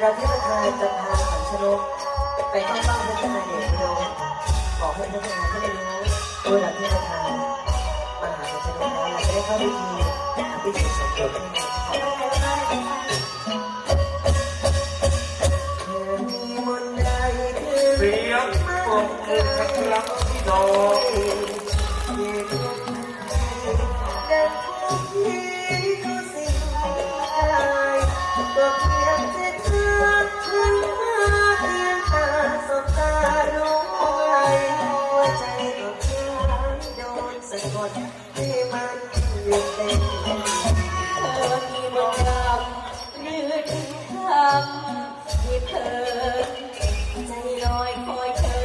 เราที่ประธานจะพาขันชนกไปเข้าเฝ้าพระเจ้าเดชโยมบอกให้พระเจ้าได้รู้ตัวเราที่ประธานมาหาขันชนกแล้วเราจะได้เข้าพิธีอภิเษกสมรสให้เธอมีมนต์ใดคือเสียงปรบมือสักครั้งพี่น้อง สะกดให้มันหยุดเต้นเธอมีมองรำหรือถึงคำที่เธอใจลอยคอยเธอ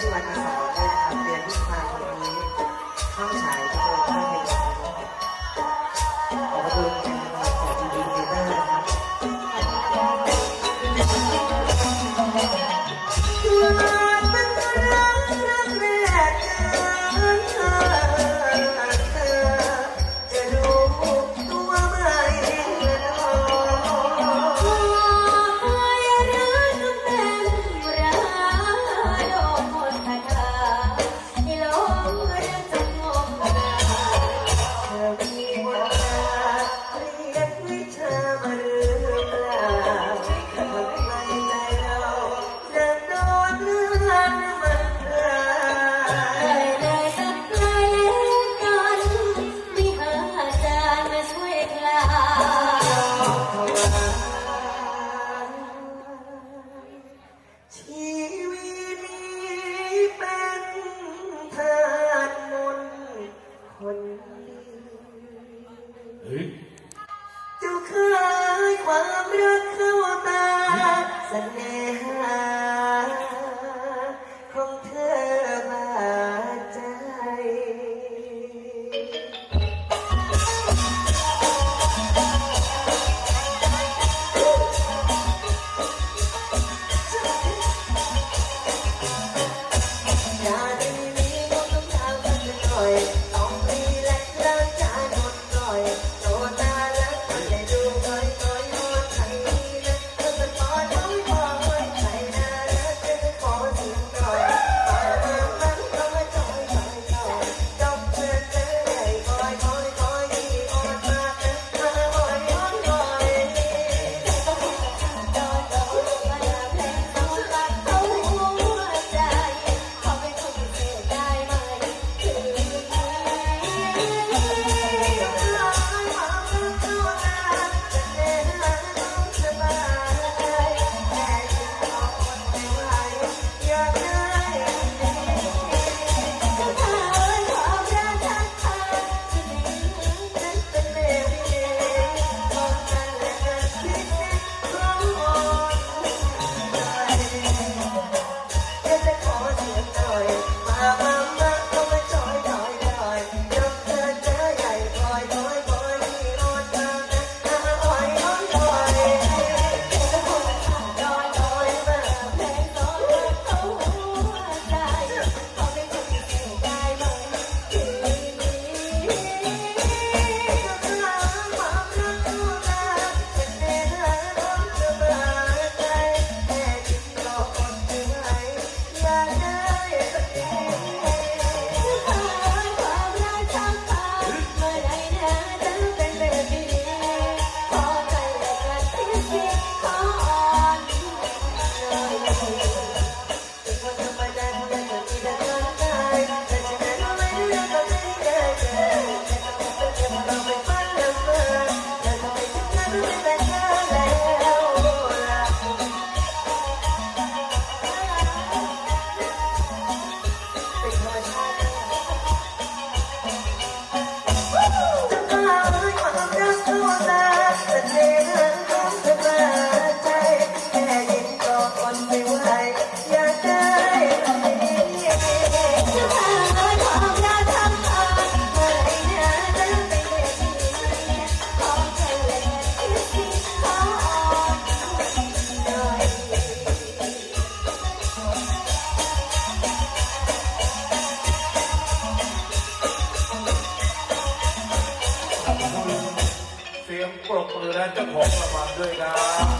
ที่วัดมาสอนด้วยนะครับเดือนพฤษภาคมนี้เข้าฉายที่โรงภาพยนตร์ขอบคุณ Hey. เตรียมปลบมือและเจ้าของระมานด้วยนะ